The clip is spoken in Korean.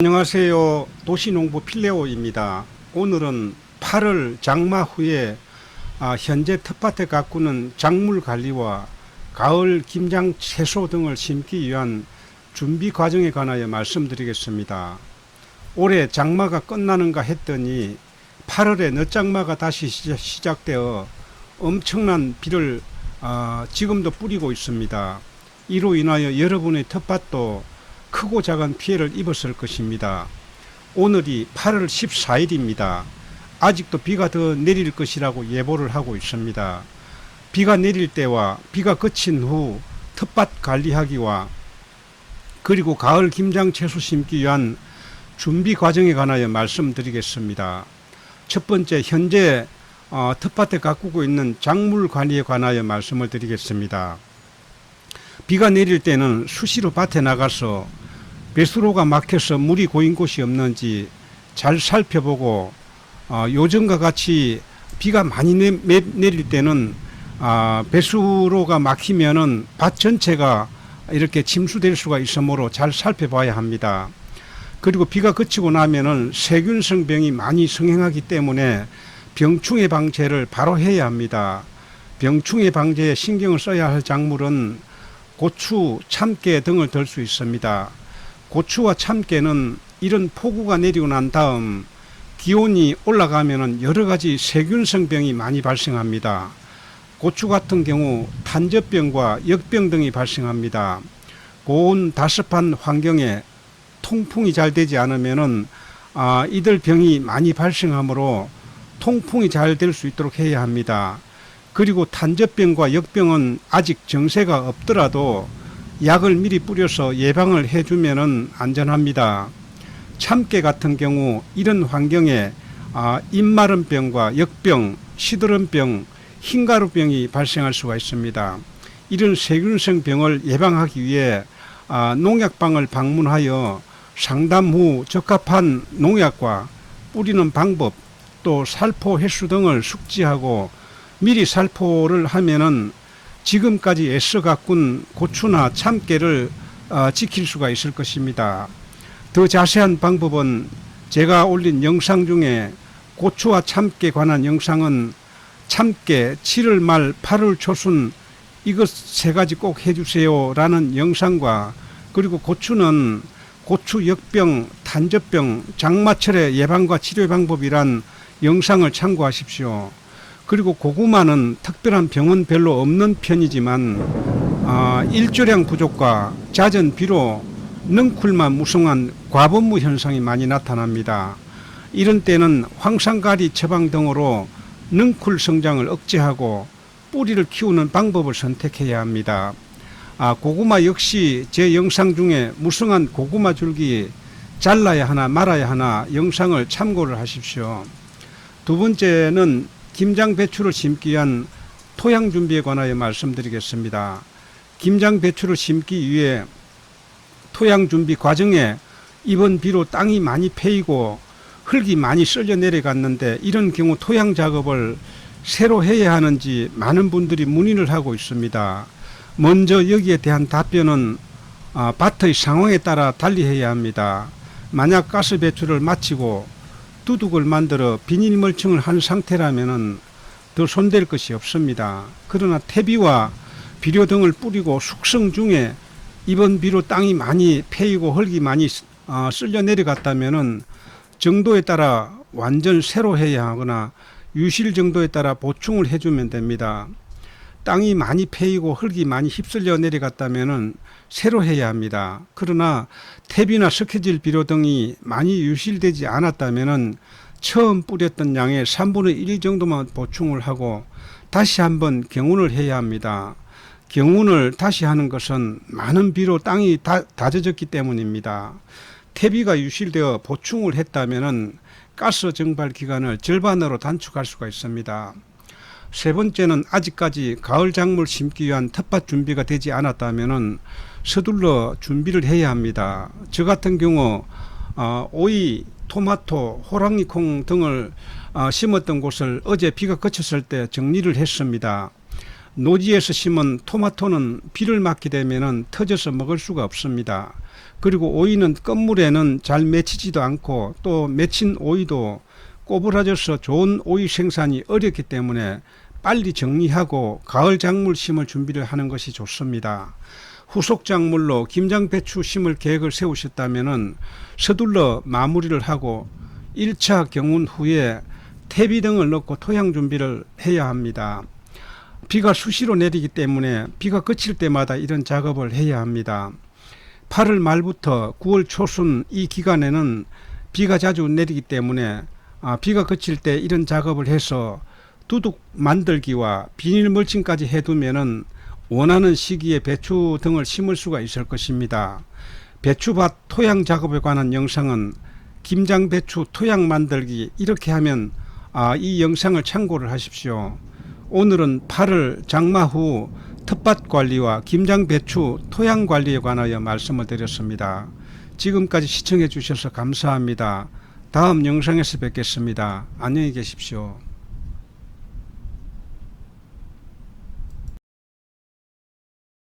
안녕하세요. 도시농부 필레오입니다. 오늘은 8월 장마 후에 아, 현재 텃밭에 가꾸는 작물 관리와 가을 김장 채소 등을 심기 위한 준비 과정에 관하여 말씀드리겠습니다. 올해 장마가 끝나는가 했더니 8월에 늦장마가 다시 시작- 시작되어 엄청난 비를 아, 지금도 뿌리고 있습니다. 이로 인하여 여러분의 텃밭도 크고 작은 피해를 입었을 것입니다. 오늘이 8월 14일입니다. 아직도 비가 더 내릴 것이라고 예보를 하고 있습니다. 비가 내릴 때와 비가 그친 후 텃밭 관리하기와 그리고 가을 김장 채소 심기 위한 준비 과정에 관하여 말씀드리겠습니다. 첫 번째 현재 어, 텃밭에 가꾸고 있는 작물 관리에 관하여 말씀을 드리겠습니다. 비가 내릴 때는 수시로 밭에 나가서 배수로가 막혀서 물이 고인 곳이 없는지 잘 살펴보고 어, 요즘과 같이 비가 많이 내, 내- 내릴 때는 아, 배수로가 막히면은 밭 전체가 이렇게 침수될 수가 있으므로 잘 살펴봐야 합니다. 그리고 비가 그치고 나면은 세균성 병이 많이 성행하기 때문에 병충해 방제를 바로 해야 합니다. 병충해 방제에 신경을 써야 할 작물은 고추, 참깨 등을 들 수 있습니다. 고추와 참깨는 이런 폭우가 내리고 난 다음 기온이 올라가면은 여러 가지 세균성 병이 많이 발생합니다. 고추 같은 경우 탄저병과 역병 등이 발생합니다. 고온 다습한 환경에 통풍이 잘 되지 않으면은 아, 이들 병이 많이 발생하므로 통풍이 잘 될 수 있도록 해야 합니다. 그리고 탄저병과 역병은 아직 정세가 없더라도 약을 미리 뿌려서 예방을 해주면은 안전합니다. 참깨 같은 경우 이런 환경에 아, 입마름병과 역병, 시드름병, 흰가루병이 발생할 수가 있습니다. 이런 세균성 병을 예방하기 위해 아, 농약방을 방문하여 상담 후 적합한 농약과 뿌리는 방법 또 살포 횟수 등을 숙지하고 미리 살포를 하면은 지금까지 애써 가 꾼 고추나 참깨를 어, 지킬 수가 있을 것입니다. 더 자세한 방법은 제가 올린 영상 중에 고추와 참깨 관한 영상은 참깨 7월 말 8월 초순 이것 세 가지 꼭 해주세요 라는 영상과 그리고 고추는 고추 역병, 탄저병, 장마철의 예방과 치료 방법이란 영상을 참고하십시오. 그리고 고구마는 특별한 병은 별로 없는 편이지만 아, 일조량 부족과 잦은 비로 능쿨만 무성한 과분무 현상이 많이 나타납니다. 이런 때는 황산가리 처방 등으로 능쿨 성장을 억제하고 뿌리를 키우는 방법을 선택해야 합니다. 아, 고구마 역시 제 영상 중에 무성한 고구마 줄기 잘라야 하나 말아야 하나 영상을 참고를 하십시오. 두 번째는 김장 배추를 심기 위한 토양 준비에 관하여 말씀드리겠습니다. 김장 배추를 심기 위해 토양 준비 과정에 이번 비로 땅이 많이 패이고 흙이 많이 쓸려 내려갔는데 이런 경우 토양 작업을 새로 해야 하는지 많은 분들이 문의를 하고 있습니다. 먼저 여기에 대한 답변은 아, 밭의 상황에 따라 달리 해야 합니다. 만약 가스 배출을 마치고 두둑을 만들어 비닐 멀칭을 한 상태라면은 더 손댈 것이 없습니다. 그러나 퇴비와 비료 등을 뿌리고 숙성 중에 이번 비로 땅이 많이 패이고 흙이 많이 어, 쓸려 내려갔다면은 정도에 따라 완전 새로 해야 하거나 유실 정도에 따라 보충을 해주면 됩니다. 땅이 많이 패이고 흙이 많이 휩쓸려 내려갔다면은 새로 해야 합니다. 그러나 탭이나 스케질 비료 등이 많이 유실되지 않았다면은 처음 뿌렸던 양의 3분의 1 정도만 보충을 하고 다시 한번 경운을 해야 합니다. 경운을 다시 하는 것은 많은 비로 땅이 다, 다져졌기 때문입니다. 퇴비가 유실되어 보충을 했다면은 가스 증발 기간을 절반으로 단축할 수가 있습니다. 세 번째는 아직까지 가을 작물 심기 위한 텃밭 준비가 되지 않았다면은 서둘러 준비를 해야 합니다. 저 같은 경우 어, 오이, 토마토, 호랑이콩 등을 어, 심었던 곳을 어제 비가 그쳤을 때 정리를 했습니다. 노지에서 심은 토마토는 비를 맞게 되면은 터져서 먹을 수가 없습니다. 그리고 오이는 끝물에는 잘 맺히지도 않고 또 맺힌 오이도 꼬부라져서 좋은 오이 생산이 어렵기 때문에 빨리 정리하고 가을 작물 심을 준비를 하는 것이 좋습니다. 후속 작물로 김장 배추 심을 계획을 세우셨다면은 서둘러 마무리를 하고 1차 경운 후에 퇴비 등을 넣고 토양 준비를 해야 합니다. 비가 수시로 내리기 때문에 비가 그칠 때마다 이런 작업을 해야 합니다. 8월 말부터 9월 초순 이 기간에는 비가 자주 내리기 때문에 아, 비가 그칠 때 이런 작업을 해서 두둑 만들기와 비닐 멀칭까지 해두면은 원하는 시기에 배추 등을 심을 수가 있을 것입니다. 배추밭 토양 작업에 관한 영상은 김장 배추 토양 만들기 이렇게 하면 아, 이 영상을 참고를 하십시오. 오늘은 8월 장마 후 텃밭 관리와 김장 배추 토양 관리에 관하여 말씀을 드렸습니다. 지금까지 시청해 주셔서 감사합니다. 다음 영상에서 뵙겠습니다. 안녕히 계십시오.